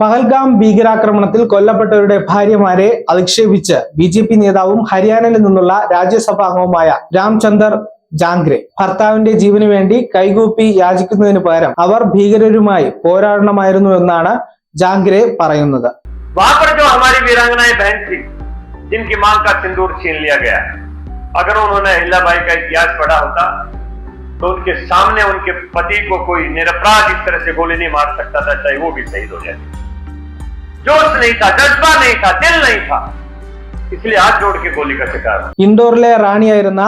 പഹൽഗാം ഭീകരാക്രമണത്തിൽ കൊല്ലപ്പെട്ടവരുടെ ഭാര്യമാരെ അധിക്ഷേപിച്ച് ബി ജെ പി നേതാവും ഹരിയാനയിൽ നിന്നുള്ള രാജ്യസഭാംഗവുമായ രാംചന്ദർ ജാംഗ്രെ ഭർത്താവിന്റെ ജീവന് വേണ്ടി കൈകൂപ്പി യാചിക്കുന്നതിന് പകരം അവർ ഭീകരരുമായി പോരാടണമായിരുന്നു എന്നാണ് ജാംഗ്രെ പറയുന്നത് वहां पर जो हमारी वीरांगनाएं बहन थी जिनकी मांग का सिंदूर छीन लिया गया अगर उन्होंने अहिल्याबाई का इतिहास पढ़ा होता तो उनके सामने उनके पति को कोई निरपराध इस तरह से गोली नहीं मार सकता था चाहे वो भी शहीद हो जाए जोश नहीं था जज्बा नहीं था दिल नहीं था इसलिए हाथ जोड़ के गोली का शिकार हुआ ഇൻഡോറിലെ റാണിയായിരുന്ന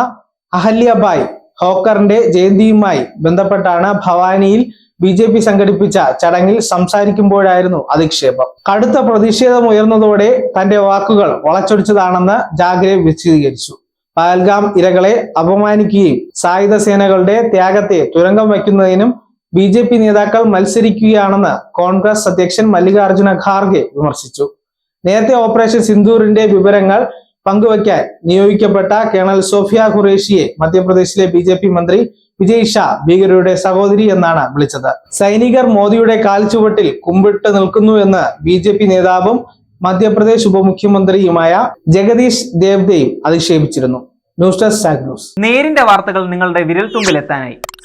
അഹല്യബായ് ഹോക്കറിന്റെ ജയന്തിയുമായി ബന്ധപ്പെട്ടാണ് ഭവാനിയിൽ ബി ജെ പി സംഘടിപ്പിച്ച ചടങ്ങിൽ സംസാരിക്കുമ്പോഴായിരുന്നു അധിക്ഷേപം കടുത്ത പ്രതിഷേധം ഉയർന്നതോടെ തന്റെ വാക്കുകൾ വളച്ചൊടിച്ചതാണെന്ന് ജാഗ്രെ വിശദീകരിച്ചു പഹൽഗാം ഇരകളെ അപമാനിക്കുകയും സായുധ സേനകളുടെ ത്യാഗത്തെ തുരങ്കം വയ്ക്കുന്നതിനും ബി ജെ പി നേതാക്കൾ മത്സരിക്കുകയാണെന്ന് കോൺഗ്രസ് അധ്യക്ഷൻ മല്ലികാർജുന ഖാർഗെ വിമർശിച്ചു. നേരത്തെ ഓപ്പറേഷൻ സിന്ദൂറിന്റെ വിവരങ്ങൾ പങ്കുവയ്ക്കാൻ നിയോഗിക്കപ്പെട്ട കേണൽ സോഫിയ ഖുറേഷിയെ മധ്യപ്രദേശിലെ ബി ജെ പി മന്ത്രി വിജയ് ഷാ ഭീകരരുടെ സഹോദരി എന്നാണ് വിളിച്ചത്. സൈനികർ മോദിയുടെ കാൽച്ചുവട്ടിൽ കുമ്പിട്ട് നിൽക്കുന്നു എന്ന് ബി ജെ പി നേതാവും മധ്യപ്രദേശ് ഉപമുഖ്യമന്ത്രിയുമായ ജഗദീഷ് ദേവ്ദയും അധിക്ഷേപിച്ചിരുന്നു. News desk news. നേരിന്റെ വാർത്തകൾ നിങ്ങളുടെ വിരൽത്തുമ്പിൽ എത്താനായി